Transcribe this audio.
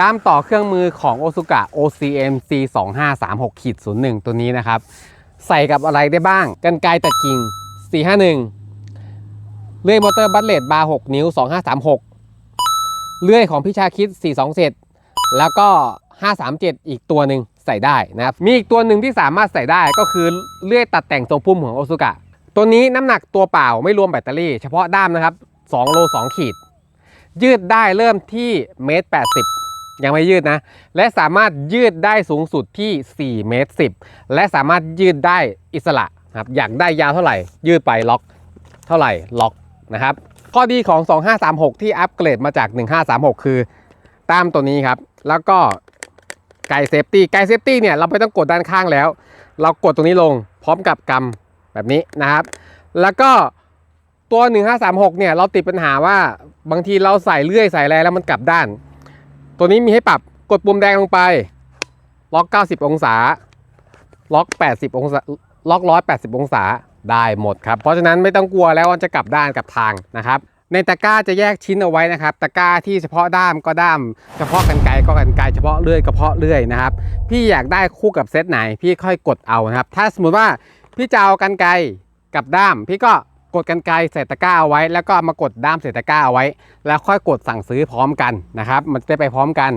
ด้ามต่อเครื่องมือของโอซุกะ OCM C2536 ขีด01 ตัวนี้นะครับ ใส่กับอะไรได้บ้าง กันไกตัดกิ่ง 451 เลื่อยมอเตอร์บัตเลตบาร์ 6 นิ้ว 2536 เลื่อยของพิชาคิด 42เศษแล้วก็ 537 อีกตัวหนึ่งใส่ได้นะครับ มีอีกตัวหนึ่งที่สามารถใส่ได้ก็คือเลื่อยตัดแต่งทรงพุ่มของโอซุกะตัวนี้น้ำหนักตัวเปล่าไม่รวมแบตเตอรี่ เฉพาะด้ามนะครับ2โล2ขีดยืดได้เริ่มที่เมตร80 ยังไม่ยืดนะ และสามารถยืดได้สูงสุดที่4เมตร10 และสามารถยืดได้อิสระครับอยากได้ยาวเท่าไหร่ ยืดไปล็อกเท่าไหร่ล็อกนะครับข้อดีของ 2536 ที่อัปเกรดมาจาก 1536 คือตามตัวนี้ครับ แล้วก็ไกเซฟตี้ไกเซฟตี้เนี่ยเราไม่ต้องกดด้านข้างแล้ว เรากดตรงนี้ลงพร้อมกับกำแบบนี้นะครับ แล้วก็ตัว 1536 เนี่ยเราติดปัญหาว่าบางทีเราใส่เลื่อยใส่อะไรแล้วมันกลับด้าน ตัวนี้มีให้ปรับกดปุ่มแดงลงไป ล็อก 90 องศา ล็อก 80 องศา ล็อก 180 องศาได้หมดครับ เพราะฉะนั้นไม่ต้องกลัวแล้วว่าจะกลับด้านกลับทางนะครับ ในตะกร้าจะแยกชิ้นเอาไว้นะครับ ตะกร้าที่เฉพาะด้ามก็ด้าม เฉพาะกันไกก็กันไกเฉพาะเลื่อยก็เพาะเลื่อยนะครับ พี่อยากได้คู่กับเซตไหนพี่ค่อยกดเอานะครับ ถ้าสมมติว่าพี่จะเอากันไกกับด้าม พี่ก็ กดกันไกลเศษตะกร้าเอาไว้ แล้วก็มากดด้ามเศษตะกร้าเอาไว้ แล้วค่อยกดสั่งซื้อพร้อมกันนะครับ มันจะไปพร้อมกัน